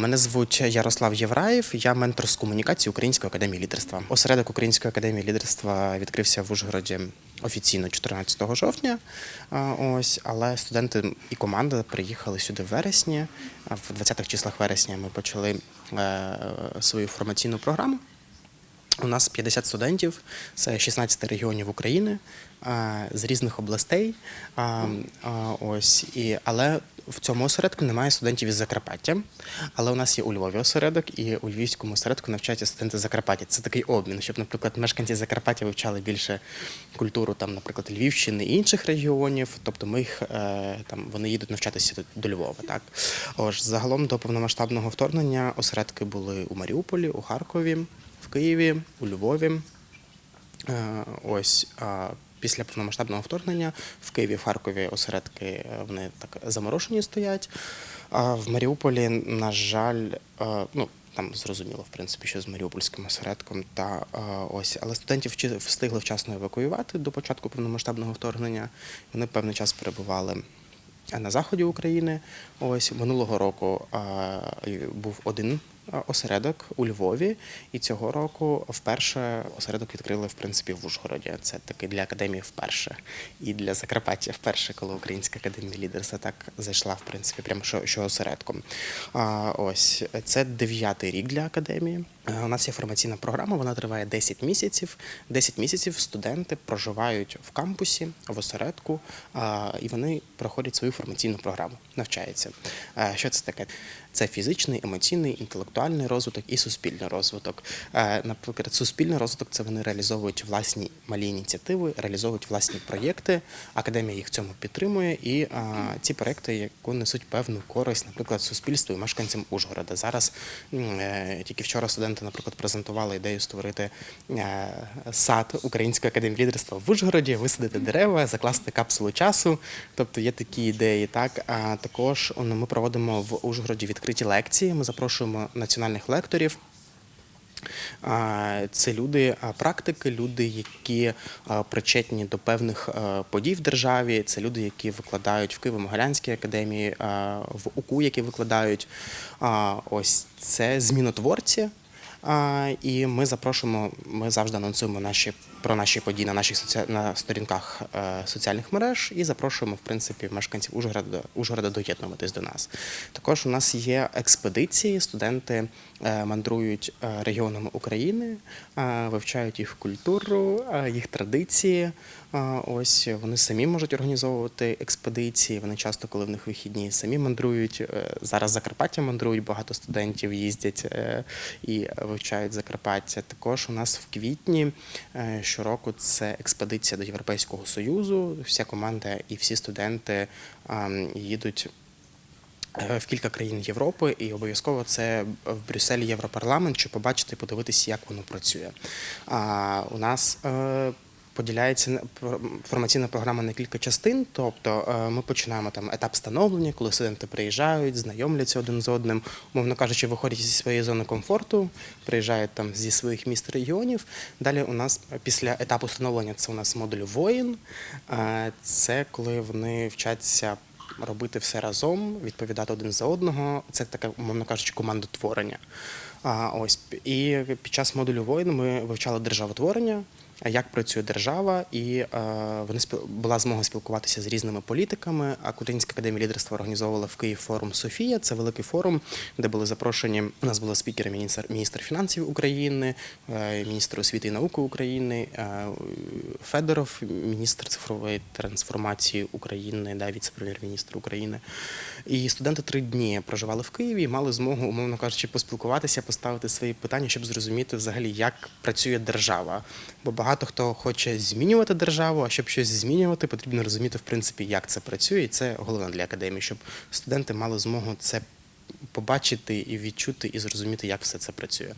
Мене звуть Ярослав Євраєв. Я ментор з комунікації Української академії лідерства. Осередок Української академії лідерства відкрився в Ужгороді офіційно 14 жовтня. Ось, але студенти і команда приїхали сюди в вересні. В 20-х числах вересня ми почали е, свою формаційну програму. У нас 50 студентів з 16 регіонів України з різних областей. Ось і але в цьому осередку немає студентів із Закарпаття. Але у нас є у Львові осередок, і у Львівському осередку навчаються студенти Закарпаття. Це такий обмін, щоб, наприклад, мешканці Закарпаття вивчали більше культуру там, наприклад, Львівщини і інших регіонів. Тобто ми їх е, там вони їдуть навчатися до Львова. Так Ось загалом до повномасштабного вторгнення осередки були у Маріуполі, у Харкові в Києві, у Львові. Е, Ось а після повномасштабного вторгнення в Києві, в Харкові осередки е, вони так заморошені стоять. А в Маріуполі, на жаль, е, ну. Там зрозуміло, в принципі, що з Маріупольським осередком та ось, але студентів встигли вчасно евакуювати до початку повномасштабного вторгнення. Вони певний час перебували на заході України. Ось минулого року е, був один осередок у Львові, і цього року вперше осередок відкрили в принципі в Ужгороді. Це таки для академії вперше. І для Закарпаття вперше, коли Українська академія лідерства так зайшла, в принципі, прямо що, що осередком. А, ось це дев'ятий рік для академії. Е, У нас є формаційна програма, вона триває 10 місяців. 10 місяців студенти проживають в кампусі, в осередку, і вони проходять свою формаційну програму, навчаються. Е, Що це таке? Це фізичний, емоційний, інтелектуальний розвиток і суспільний розвиток. Е, Наприклад, суспільний розвиток це вони реалізовують власні малі ініціативи, реалізовують власні проєкти. Академія їх в цьому підтримує, і ці проєкти, яку несуть певну користь, наприклад, суспільству і мешканцям Ужгорода. Зараз е, тільки вчора студенти, наприклад, презентували ідею створити е, сад Української академії лідерства в Ужгороді, висадити дерева, закласти капсулу часу. Тобто є такі ідеї. Так а також ну, ми проводимо в Ужгороді відкриті лекції. Ми запрошуємо національних лекторів. Це люди, практики, люди, які причетні до певних подій в державі. Це люди, які викладають в Києво-Могилянській академії, в УКУ, які викладають. Ось це змінотворці. І ми запрошуємо, ми завжди анонсуємо наші про наші події на наших соці... на сторінках е, соціальних мереж і запрошуємо в принципі мешканців Ужгорода, Ужгорода доєднуватись до нас. Також у нас є експедиції. Студенти е, мандрують е, регіонами України, вивчають їх культуру, їх традиції. Ось вони самі можуть організовувати експедиції. Вони часто, коли в них вихідні, самі мандрують. Зараз Закарпаття мандрують, багато студентів їздять і вивчають Закарпаття. Також у нас в квітні е, щороку це експедиція до Європейського Союзу. Вся команда і всі студенти їдуть. е, В кілька країн Європи, і обов'язково це в Брюсселі Європарламент, щоб побачити подивитися, як воно працює. А у нас е, поділяється формаційна програма на кілька частин. Тобто е, ми починаємо там етап становлення, коли студенти приїжджають, знайомляться один з одним, умовно кажучи, виходять зі своєї зони комфорту, приїжджають там зі своїх міст регіонів. Далі у нас е, після етапу становлення це у нас модуль воїн. Е, Це коли вони вчаться. Робити все разом, відповідати один за одного. Це таке, умовно кажучи, командотворення. А ось і під час модулю воїн ми вивчали державотворення, як працює держава, і е, вони була змога спілкуватися з різними політиками. А Українська академія лідерства організовувала в Київ форум Софія. Це великий форум, де були запрошені. У нас були спікери міністр, міністр фінансів України, е, міністр освіти і науки України, е, Федоров, міністр цифрової трансформації України, да, віце-прем'єр-міністр України. І студенти три дні проживали в Києві і мали змогу, умовно кажучи, поспілкуватися, поставити свої питання, щоб зрозуміти взагалі, як працює держава. Бо багато хто хоче змінювати державу, а щоб щось змінювати, потрібно розуміти, в принципі, як це працює. І це головне для академії, щоб студенти мали змогу це побачити і відчути, і зрозуміти, як все це працює.